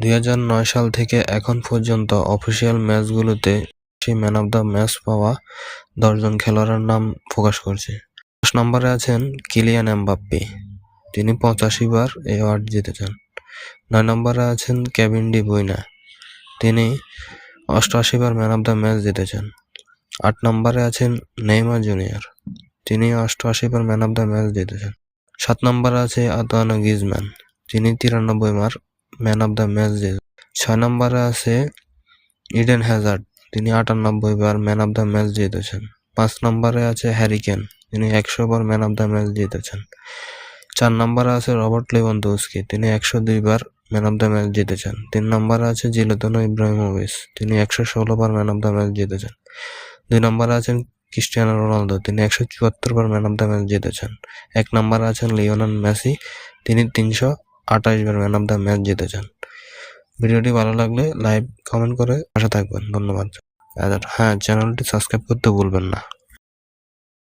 দুই হাজার নয় সাল থেকে এখন পর্যন্ত অফিসিয়াল ম্যাচগুলোতে বেশি ম্যান অব দ্য ম্যাচ পাওয়া দশজন খেলোয়াড়ের নাম প্রকাশ করছে। দশ নম্বরে আছেন কিলিয়ান এমবাপ্পে। তিনি পঁচাশি বার এই অ্যাওয়ার্ড জিতেছেন। নয় নম্বরে আছেন কেভিন ডি বুইনা তিনি অষ্টআশি বার ম্যান অব দ্য ম্যাচ জিতেছেন। আট নম্বরে আছেন নেইমার জুনিয়র। তিনি অষ্টআশি বার ম্যান অব দ্য ম্যাচ জিতেছেন। সাত নম্বরে আছে আতোয়ানো গিজম্যান তিনি তিরানব্বই বার ম্যান অব দ্য ম্যাচ জিতেছেন ছয় নম্বরে আছে ইডেন হ্যাজার্ড তিনি আটানব্বই বার ম্যান অব দ্য ম্যাচ জিতেছেন। পাঁচ নম্বরে আছে হ্যারিকেন তিনি একশো বার ম্যান অব দ্য ম্যাচ জিতেছেন। চার নম্বরে আছে রবার্ট লেভানদোস্কি তিনি একশো দুই বার ম্যান অব দ্য ম্যাচ জিতেছেন। তিন নম্বরে আছে জিলেতনো ইব্রাহিমোভিচ তিনি একশো ষোলো বার ম্যান অব দ্য ম্যাচ জিতেছেন। দুই নম্বরে আছেন ক্রিস্টিয়ানো রোনালদো তিনি একশো চুয়াত্তর বার ম্যান অব দ্য ম্যাচ জিতেছেন। এক নম্বরে আছেন লিওনান মেসি তিনি তিনশো আঠাশ বার ম্যান অফ দ্য ম্যাচ জিতে জিতেছেন ভিডিওটি ভালো লাগলে লাইক, কমেন্ট করে পাশে থাকবেন। ধন্যবাদ। হ্যাঁ চ্যানেলটি সাবস্ক্রাইব করতে ভুলবেন না।